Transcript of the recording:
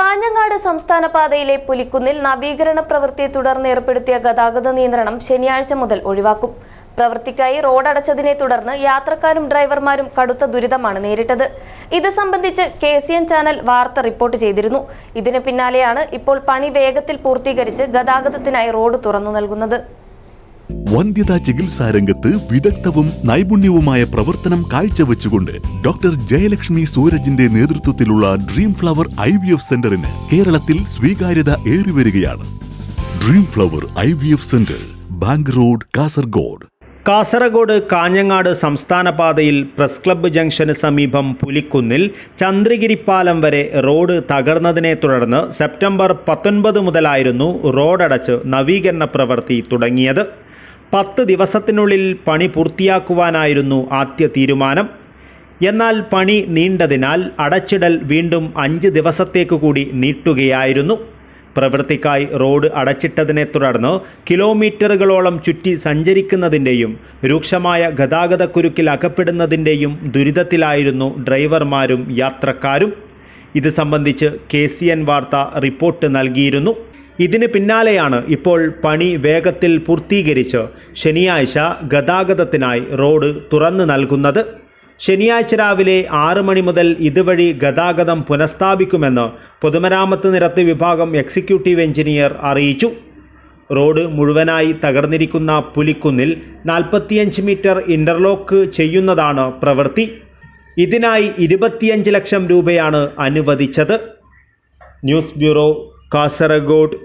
കാഞ്ഞങ്ങാട് സംസ്ഥാന പാതയിലെ പുലിക്കുന്നിൽ നവീകരണ പ്രവൃത്തിയെ തുടർന്ന് ഏർപ്പെടുത്തിയ ഗതാഗത നിയന്ത്രണം ശനിയാഴ്ച മുതൽ ഒഴിവാക്കും. പ്രവൃത്തിക്കായി റോഡ് അടച്ചതിനെ തുടർന്ന് യാത്രക്കാരും ഡ്രൈവർമാരും കടുത്ത ദുരിതമാണ് നേരിട്ടത്. ഇത് സംബന്ധിച്ച് കെ സി എൻ ചാനൽ വാർത്ത റിപ്പോർട്ട് ചെയ്തിരുന്നു. ഇതിനു പിന്നാലെയാണ് ഇപ്പോൾ പണി വേഗത്തിൽ പൂർത്തീകരിച്ച് ഗതാഗതത്തിനായി റോഡ് തുറന്നു നൽകുന്നത്. വന്ധ്യതാ ചികിത്സാ രംഗത്ത് വിദഗ്ധവും നൈപുണ്യവുമായ പ്രവർത്തനം കാഴ്ചവെച്ചുകൊണ്ട് ഡോക്ടർ ജയലക്ഷ്മി സൂരജിന്റെ നേതൃത്വത്തിലുള്ള dream flower I V F സെന്ററിന് കേരളത്തിൽ സ്വീകാര്യത ഏറിവരികയാണ്. Dream flower I V F centre bank road Kasaragod. Kasaragod Kanhangad സംസ്ഥാന പാതയിൽ പ്രസ് ക്ലബ്ബ് ജംഗ്ഷന് സമീപം പുലിക്കുന്നിൽ ചന്ദ്രഗിരിപ്പാലം വരെ റോഡ് തകർന്നതിനെ തുടർന്ന് സെപ്റ്റംബർ പത്തൊൻപത് മുതലായിരുന്നു റോഡടച്ച് നവീകരണ പ്രവൃത്തി തുടങ്ങിയത്. പത്ത് ദിവസത്തിനുള്ളിൽ പണി പൂർത്തിയാക്കുവാനായിരുന്നു ആദ്യ തീരുമാനം. എന്നാൽ പണി നീണ്ടതിനാൽ അടച്ചിടൽ വീണ്ടും അഞ്ച് ദിവസത്തേക്ക് കൂടി നീട്ടുകയായിരുന്നു. പ്രവൃത്തിക്കായി റോഡ് അടച്ചിട്ടതിനെ തുടർന്ന് കിലോമീറ്ററുകളോളം ചുറ്റി സഞ്ചരിക്കുന്നതിന്റെയും രൂക്ഷമായ ഗതാഗതക്കുരുക്കിൽ അകപ്പെടുന്നതിന്റെയും ദുരിതത്തിലായിരുന്നു ഡ്രൈവർമാരും യാത്രക്കാരും. ഇത് സംബന്ധിച്ച് കെ സി എൻ വാർത്ത റിപ്പോർട്ട് നൽകിയിരുന്നു. ഇതിന് പിന്നാലെയാണ് ഇപ്പോൾ പണി വേഗത്തിൽ പൂർത്തീകരിച്ച് ശനിയാഴ്ച ഗതാഗതത്തിനായി റോഡ് തുറന്നു നൽകുന്നത്. ശനിയാഴ്ച രാവിലെ ആറ് മണി മുതൽ ഇതുവഴി ഗതാഗതം പുനഃസ്ഥാപിക്കുമെന്ന് പൊതുമരാമത്ത് നിരത്ത് വിഭാഗം എക്സിക്യൂട്ടീവ് എഞ്ചിനീയർ അറിയിച്ചു. റോഡ് മുഴുവനായി തകർന്നിരിക്കുന്ന പുലിക്കുന്നിൽ നാൽപ്പത്തിയഞ്ച് മീറ്റർ ഇന്റർലോക്ക് ചെയ്യുന്നതാണ് പ്രവൃത്തി. ഇതിനായി ഇരുപത്തിയഞ്ച് ലക്ഷം രൂപയാണ് അനുവദിച്ചത്. News bureau Kasaragod